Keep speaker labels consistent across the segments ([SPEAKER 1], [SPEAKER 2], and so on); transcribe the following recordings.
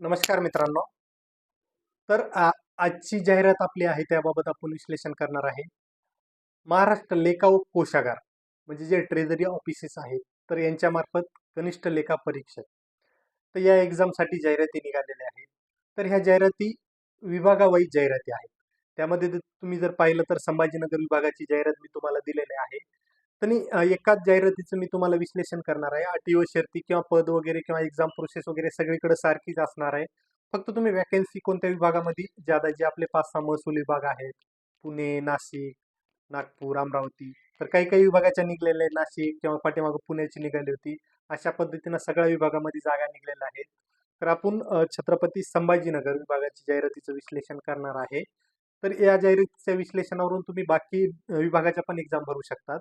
[SPEAKER 1] नमस्कार मित्रांनो. तर आ- आजची जाहिरात आपली आहे त्याबाबत आपण विश्लेषण करणार आहे. महाराष्ट्र लेखा व कोशागार म्हणजे जे ट्रेझरी ऑफिसेस आहेत तर यांच्यामार्फत कनिष्ठ लेखा परीक्षक. तर या एक्झामसाठी जाहिराती निघालेल्या आहेत. तर ह्या जाहिराती विभागावाईज जाहिराती आहेत. त्यामध्ये तुम्ही जर पाहिलं तर संभाजीनगर विभागाची जाहिरात मी तुम्हाला दिलेली आहे. तर एकाच जाहिरातीचं मी तुम्हाला विश्लेषण करणार आहे. अटी व शर्ती किंवा पद वगैरे किंवा एक्झाम प्रोसेस वगैरे सगळीकडे सारखीच असणार आहे. फक्त तुम्ही वॅकन्सी कोणत्या विभागामध्ये ज्यादा जे आपले पाच सहा महसूल विभाग आहेत पुणे नाशिक नागपूर अमरावती तर काही काही विभागाच्या निघलेल्या आहेत. नाशिक किंवा पाठीमागं पुण्याची निघाली होती. अशा पद्धतीनं सगळ्या विभागामध्ये जागा निघलेल्या आहेत. तर आपण छत्रपती संभाजीनगर विभागाची जाहिरातीचं विश्लेषण करणार आहे. तर या जाहिरातीच्या विश्लेषणावरून तुम्ही बाकी विभागाच्या पण एक्झाम भरू शकतात.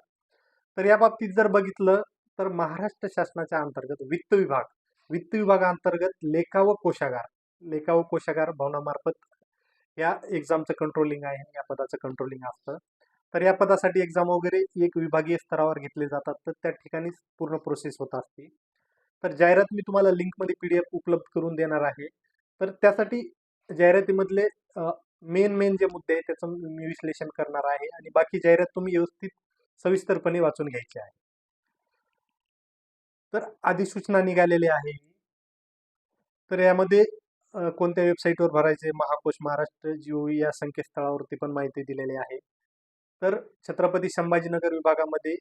[SPEAKER 1] तर या बाबतीत जर बघितलं तर महाराष्ट्र शासनाच्या अंतर्गत वित्त विभाग वित्त विभागाअंतर्गत लेखा व कोशागार लेखा व कोशागार भवनामार्फत या एक्झामचं कंट्रोलिंग आहे या पदाचं कंट्रोलिंग असतं. तर या पदासाठी एक्झाम वगैरे एक विभागीय स्तरावर घेतले जातात तर त्या ठिकाणीच पूर्ण प्रोसेस होत असते. तर जाहिरात मी तुम्हाला लिंकमध्ये पी डी एफ उपलब्ध करून देणार आहे. तर त्यासाठी जाहिरातीमधले मेन मेन जे मुद्दे आहेत त्याचं मी विश्लेषण करणार आहे. आणि बाकी जाहिरात तुम्ही व्यवस्थित सविस्तरपणे वाचून घ्यायची आहे. तर अधिसूचना निघालेली आहे. तर यामध्ये कोणत्या वेबसाईटवर भरायचे? महाकोश महाराष्ट्र जिओ या संकेतस्थळावरती पण माहिती दिलेली आहे. तर छत्रपती संभाजीनगर विभागामध्ये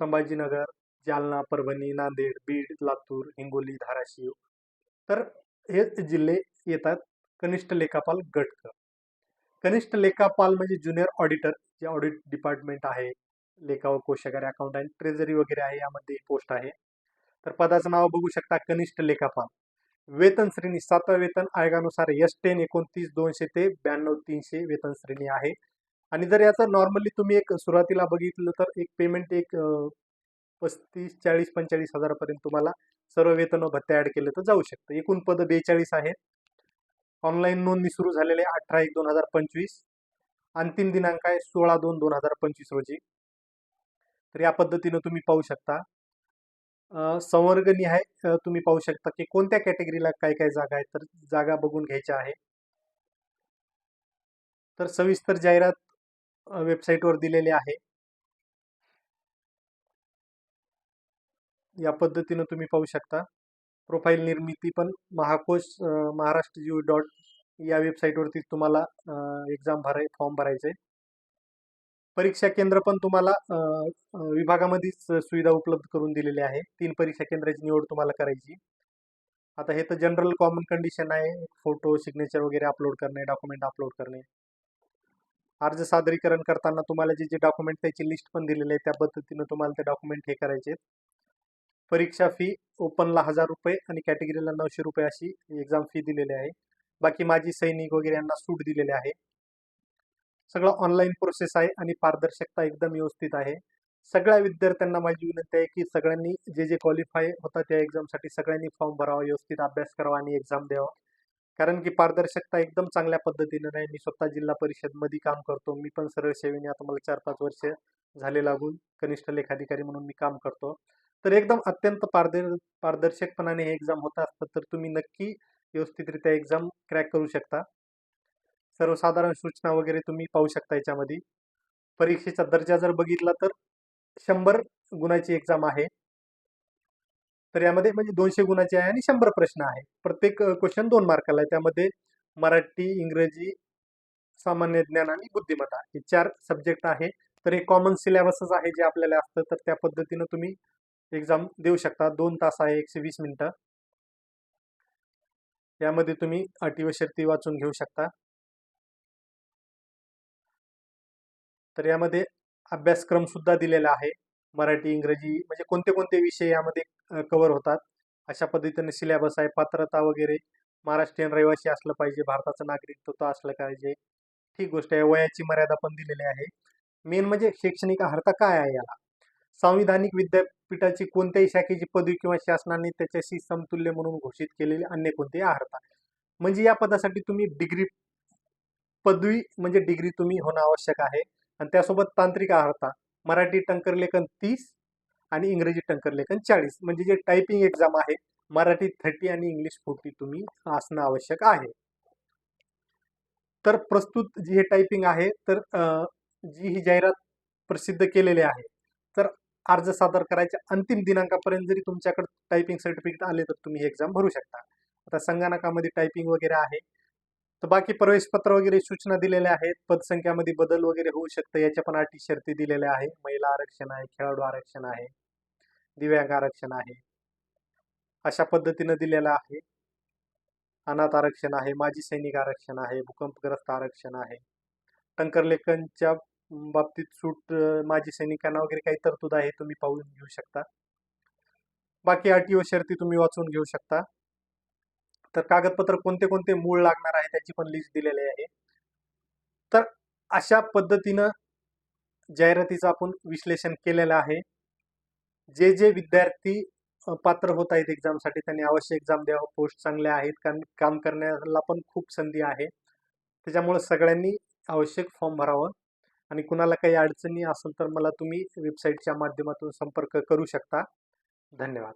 [SPEAKER 1] संभाजीनगर जालना परभणी नांदेड बीड लातूर हिंगोली धाराशिव तर हे जिल्हे येतात कनिष्ठ लेखापाल गट कनिष्ठ लेखापाल म्हणजे ज्युनियर ऑडिटर जे ऑडिट डिपार्टमेंट आहे. लेखा व कोशागार आणि ट्रेझरी वगैरे आहे यामध्ये पोस्ट आहे. तर पदाचं नाव बघू शकता कनिष्ठ लेखापाल. वेतन श्रेणी सातव्या वेतन आयोगानुसार एस टेन एकोणतीस दोनशे ते ब्याण्णव तीनशे वेतन श्रेणी आहे. आणि जर याचं नॉर्मली तुम्ही एक सुरुवातीला बघितलं तर एक पेमेंट एक पस्तीस चाळीस पंचेचाळीस हजारापर्यंत तुम्हाला सर्व वेतन व भत्ते ॲड केलं तर जाऊ शकतं. एकूण पद बेचाळीस आहेत. ऑनलाईन नोंदणी सुरू झालेली आहे अठरा एक दोन हजार पंचवीस. अंतिम दिनांक आहे सोळा दोन दोन हजार पंचवीस रोजी. तर या पद्धतीनं तुम्ही पाहू शकता. संवर्गनी संवर्गनिहाय तुम्ही पाहू शकता की कोणत्या कॅटेगरीला काय काय जागा आहेत तर जागा बघून घ्यायच्या आहे. तर सविस्तर जाहिरात वेबसाईटवर दिलेली आहे. या पद्धतीनं तुम्ही पाहू शकता. प्रोफाईल निर्मिती पण महाकोश महाराष्ट्र जीव डॉट या वेबसाईटवरती तुम्हाला एक्झाम भराय फॉर्म भरायचे परीक्षा केंद्र पण तुम्हाला विभागामध्येच सुविधा उपलब्ध करून दिलेली आहे. तीन परीक्षा केंद्राची निवड तुम्हाला करायची. आता हे तर जनरल कॉमन कंडिशन आहे. फोटो सिग्नेचर वगैरे अपलोड करणे डॉक्युमेंट अपलोड करणे. अर्ज सादरीकरण करताना तुम्हाला जे जे डॉक्युमेंट त्याची लिस्ट पण दिलेली आहे त्या पद्धतीनं तुम्हाला ते डॉक्युमेंट हे करायचे. परीक्षा फी ओपनला हजार रुपये आणि कॅटेगरीला नऊशे रुपये अशी एक्झाम फी दिलेली आहे. बाकी माजी सैनिक वगैरे यांना सूट दिलेली आहे. सगळं ऑनलाईन प्रोसेस आहे आणि पारदर्शकता एकदम व्यवस्थित आहे. सगळ्या विद्यार्थ्यांना माझी विनंती आहे की सगळ्यांनी जे जे क्वालिफाय होतात त्या एक्झामसाठी सगळ्यांनी फॉर्म भरावा व्यवस्थित अभ्यास करावा आणि एक्झाम द्यावा. कारण की पारदर्शकता एकदम चांगल्या पद्धतीनं नाही मी स्वतः जिल्हा परिषदमध्ये काम करतो. मी पण सरळ सेवेने आता मला चार पाच वर्ष झाले लागून कनिष्ठ लेखाधिकारी म्हणून मी काम करतो. तर एकदम अत्यंत पारदर पारदर्शकपणाने हे एक्झाम होत असतं तर तुम्ही नक्की व्यवस्थितरित्या एक्झाम क्रॅक करू शकता. सर्वसाधारण सूचना वगैरे तुम्ही पाहू शकता याच्यामध्ये. परीक्षेचा दर्जा जर बघितला तर शंभर गुणाची एक्झाम आहे. तर यामध्ये म्हणजे दोनशे गुणाची आहे आणि शंभर प्रश्न आहे. प्रत्येक क्वेश्चन दोन मार्काला आहे. त्यामध्ये मराठी इंग्रजी सामान्य ज्ञान आणि बुद्धिमत्ता हे चार सब्जेक्ट आहे. तर हे कॉमन सिलेबसच आहे जे आपल्याला असतं. तर त्या पद्धतीनं तुम्ही एक्झाम देऊ शकता. दोन तास आहे एकशे वीस मिनिटं. यामध्ये तुम्ही अटी व शर्ती वाचून घेऊ शकता. तर यामध्ये अभ्यासक्रम सुद्धा दिलेला आहे. मराठी इंग्रजी म्हणजे कोणते कोणते विषय यामध्ये कवर होतात? अशा पद्धतीने सिलेबस आहे. पात्रता वगैरे महाराष्ट्रीयन रहिवासी असलं पाहिजे. भारताचं नागरिकत्व असलं पाहिजे. ठीक गोष्ट आहे. वयाची मर्यादा पण दिलेली आहे. मेन म्हणजे शैक्षणिक अर्हता काय आहे याला? संविधानिक विद्यापीठाची कोणत्याही शाखेची पदवी किंवा शासनाने त्याच्याशी समतुल्य म्हणून घोषित केलेली अन्य कोणतीही अर्हता? म्हणजे या पदासाठी तुम्ही डिग्री पदवी म्हणजे डिग्री तुम्ही होणं आवश्यक आहे. आणि त्यासोबत तांत्रिक अर्हता मराठी टंकर लेखन तीस आणि इंग्रजी टंकर लेखन चाळीस. म्हणजे जे टायपिंग एक्झाम आहे मराठी थर्टी आणि इंग्लिश फोर्टी तुम्ही असणं आवश्यक आहे. तर प्रस्तुत जी हे टायपिंग आहे तर जी ही जाहिरात प्रसिद्ध केलेली आहे तर अर्ज सादर करायच्या अंतिम दिनांकापर्यंत जरी तुमच्याकडे टायपिंग सर्टिफिकेट आले तर तुम्ही ही एक्झाम भरू शकता. आता संगणकामध्ये टायपिंग वगैरे आहे तर बाकी प्रवेशपत्र वगैरे सूचना दिलेल्या आहेत. पदसंख्यामध्ये बदल वगैरे होऊ शकतं. याच्या पण अटी शर्ती दिलेल्या आहे महिला आरक्षण आहे खेळाडू आरक्षण आहे दिव्यांग आरक्षण आहे. अशा पद्धतीनं दिलेलं आहे. अनाथ आरक्षण आहे माजी सैनिक आरक्षण आहे भूकंपग्रस्त आरक्षण आहे. टंकरलेखनच्या बाबतीत सूट माजी सैनिकांना वगैरे काही तरतूद आहे तुम्ही पाहून घेऊ शकता. बाकी अटी व शर्ती तुम्ही वाचून घेऊ शकता. तर कागदपत्र कोणते कोणते मूळ लागणार आहे त्याची पण लिस्ट दिलेली आहे. तर अशा पद्धतीनं जाहिरातीचं आपण विश्लेषण केलेलं आहे. जे जे विद्यार्थी पात्र होत आहेत एक्झामसाठी त्यांनी अवश्य एक्झाम द्यावं. पोस्ट चांगल्या आहेत कारण काम करण्याला पण खूप संधी आहे. त्याच्यामुळे सगळ्यांनी आवश्यक फॉर्म भरावं. आणि कुणाला काही अडचणी असेल तर मला तुम्ही वेबसाईटच्या माध्यमातून संपर्क करू शकता. धन्यवाद.